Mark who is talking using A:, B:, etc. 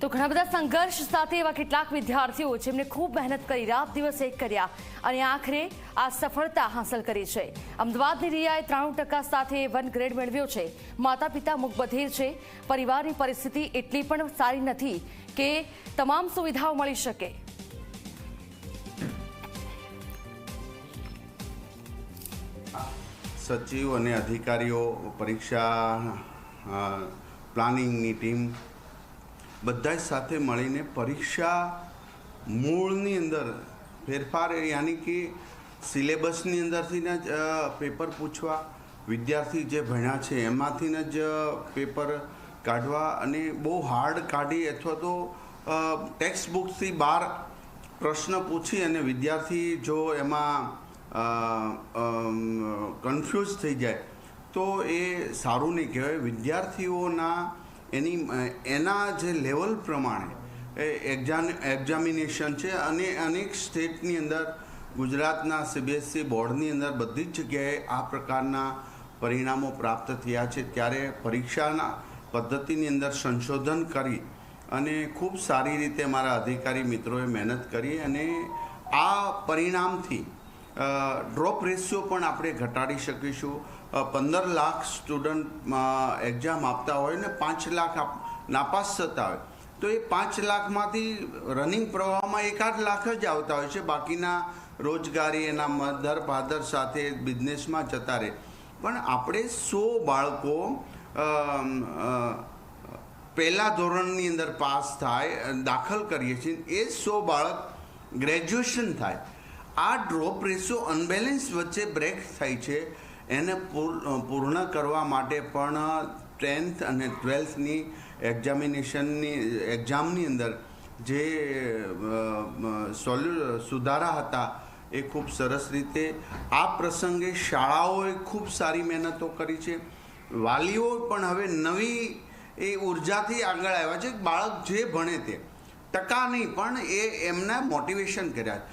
A: તો ઘણા બધા સંઘર્ષ સાથે એવા કેટલાક વિદ્યાર્થીઓ જેમને ખૂબ મહેનત કરી, રાત દિવસ એક કર્યા અને આખરે આ સફળતા હાંસલ કરી છે. અમદાવાદની રિયાએ ત્રાણું ટકા સાથે વન ગ્રેડ મેળવ્યો છે. માતા પિતા મુકબધિર છે. પરિવારની પરિસ્થિતિ એટલી પણ સારી નથી કે તમામ સુવિધાઓ મળી શકે.
B: સચિવ અને અધિકારીઓ પરીક્ષા પ્લાનિંગની ટીમ બધા જ સાથે મળીને પરીક્ષા મૂળની અંદર ફેરફાર યાની કે સિલેબસની અંદરથી જ પેપર પૂછવા, વિદ્યાર્થી જે ભણ્યા છે એમાંથી જ પેપર કાઢવા અને બહુ હાર્ડ કાઢી અથવા તો ટેક્સ્ટ બુક્સથી બહાર પ્રશ્ન પૂછી અને વિદ્યાર્થી જો એમાં કન્ફ્યુઝ થઈ જાય, તો એ સારું નહીં કહેવાય. વિદ્યાર્થીઓના એની એના જે લેવલ પ્રમાણે એક્ઝામ એક્ઝામિનેશન છે અને અનેક સ્ટેટની અંદર ગુજરાતના સીબીએસસી બોર્ડની અંદર બધી જ જગ્યાએ આ પ્રકારના પરિણામો પ્રાપ્ત થયા છે. ત્યારે પરીક્ષાના પદ્ધતિની અંદર સંશોધન કરી અને ખૂબ સારી રીતે મારા અધિકારી મિત્રોએ મહેનત કરી અને આ પરિણામથી ડ્રોપ રેશિયો પણ આપણે ઘટાડી શકીશું. પંદર લાખ સ્ટુડન્ટ એક્ઝામ આપતા હોય ને પાંચ લાખ નાપાસ થતા હોય. તો એ પાંચ લાખમાંથી રનિંગ પ્રવાહમાં એકાદ લાખ જ આવતા હોય છે. બાકીના રોજગારી એના મધર, ફાધર સાથે બિઝનેસમાં જતા રહે. પણ આપણે સો બાળકો પહેલા ધોરણની અંદર પાસ થાય, દાખલ કરીએ છીએ. એ સો બાળક ગ્રેજ્યુએશન થાય. આ ડ્રોપ રેશિયો અનબેલેન્સ વચ્ચે બ્રેક થાય છે, એને પૂર- પૂર્ણ કરવા માટે પણ ટેન્થ અને ટ્વેલ્થની એક્ઝામિનેશનની, એક્ઝામની અંદર જે સોલ્યુ, સુધારા હતા એ ખૂબ સરસ રીતે. આ પ્રસંગે શાળાઓએ ખૂબ સારી મહેનતો કરી છે. વાલીઓ પણ હવે નવી એ ઉર્જાથી આગળ આવ્યા છે. બાળક જે ભણે તે, ટકા નહીં, પણ એ એમના મોટિવેશન કર્યા.